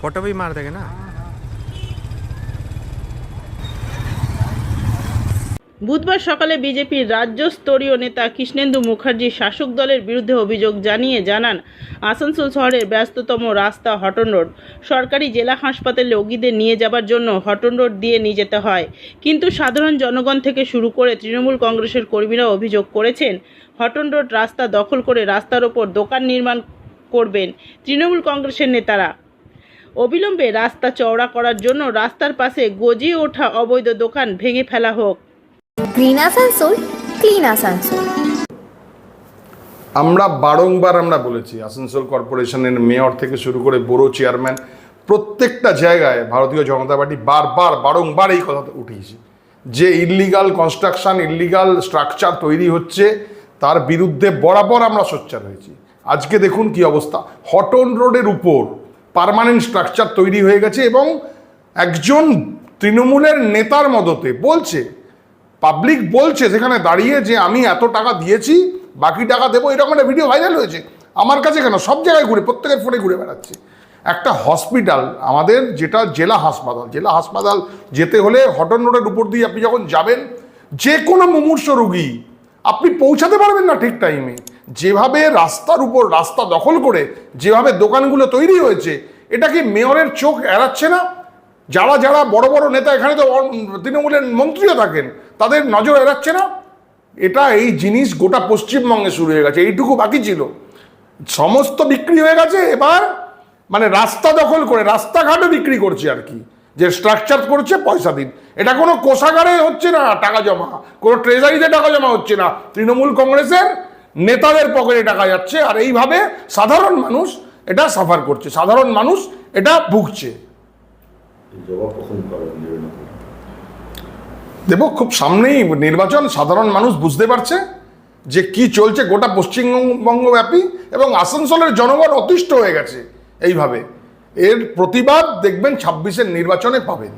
Photo भी मार देगा ना। বুধবার সকালে বিজেপির রাজ্য স্তরীয় নেতা কৃষ্ণেন্দু মুখার্জি শাসক দলের বিরুদ্ধে অভিযোগ জানিয়ে জানান, আসানসোল শহরের ব্যস্ততম রাস্তা হটন রোড। সরকারি জেলা হাসপাতালে রোগীদের নিয়ে যাবার জন্য হটন রোড দিয়ে নিয়ে যেতে হয়। কিন্তু সাধারণ জনগণ থেকে শুরু করে তৃণমূল কংগ্রেসের কর্মীরা অভিযোগ করেছেন হটন রোড রাস্তা দখল করে রাস্তার ওপর দোকান নির্মাণ করবেন তৃণমূল কংগ্রেসের নেতারা। অবিলম্বে রাস্তা চওড়া করার জন্য রাস্তার পাশে গজিয়ে ওঠা অবৈধ দোকান ভেঙে ফেলা হোক। গ্রিন আসানসোল ক্লিন আসানসোল আমরা বারংবার আমরা বলেছি আসানসোল কর্পোরেশনের মেয়র থেকে শুরু করে বড়ো চেয়ারম্যান প্রত্যেকটা জায়গায় ভারতীয় জনতা পার্টি বারবার বারংবার এই কথা উঠিয়েছে যে ইল্লিগাল কনস্ট্রাকশন ইল্লিগাল স্ট্রাকচার তৈরি হচ্ছে তার বিরুদ্ধে বরাবর আমরা সোচ্চার হয়েছি। আজকে দেখুন কি অবস্থা। হটন রোডের উপর পার্মানেন্ট স্ট্রাকচার তৈরি হয়ে গেছে এবং একজন তৃণমূলের নেতার মদতে বলছে পাবলিক বলছে সেখানে দাঁড়িয়ে যে আমি এত টাকা দিয়েছি, বাকি টাকা দেবো, এরকম একটা ভিডিও ভাইরাল হয়েছে। আমার কাছে কেন? সব জায়গায় ঘুরে, প্রত্যেকের ফোনে ঘুরে বেড়াচ্ছে। একটা হসপিটাল আমাদের যেটা জেলা হাসপাতাল জেলা হাসপাতাল যেতে হলে হটন রোডের উপর দিয়ে আপনি যখন যাবেন, যে কোনো মুমূর্ষ রোগী আপনি পৌঁছাতে পারবেন না ঠিক টাইমে যেভাবে রাস্তার উপর রাস্তা দখল করে, যেভাবে দোকানগুলো তৈরি হয়েছে, এটা কি মেয়রের চোখ এড়াচ্ছে না? যারা যারা বড় বড় নেতা এখানে তো তৃণমূলের মন্ত্রীও থাকেন, তাদের নজর এড়াচ্ছে না? এটা এই জিনিস গোটা পশ্চিমবঙ্গে শুরু হয়ে গেছে, এইটুকু বাকি ছিল। সমস্ত বিক্রি হয়ে গেছে, এবার মানে রাস্তা দখল করে, রাস্তাঘাটও বিক্রি করছে আর কি। যে স্ট্রাকচার করছে পয়সা দিন। এটা কোনো কোষাগারে হচ্ছে না টাকা জমা। কোনো ট্রেজারিতে টাকা জমা হচ্ছে না। তৃণমূল কংগ্রেসের নেতাদের পকেটে টাকা যাচ্ছে আর এইভাবে সাধারণ মানুষ এটা সাফার করছে। সাধারণ মানুষ এটা ভুগছে? দেব খুব সামনেই নির্বাচন সাধারণ মানুষ বুঝতে পারছে যে কি চলছে। গোটা পশ্চিমবঙ্গব্যাপী এবং আসানসোলের জনগণ অতিষ্ঠ হয়ে গেছে এইভাবে। এর প্রতিবাদ দেখবেন ছাব্বিশের নির্বাচনে পাবেন।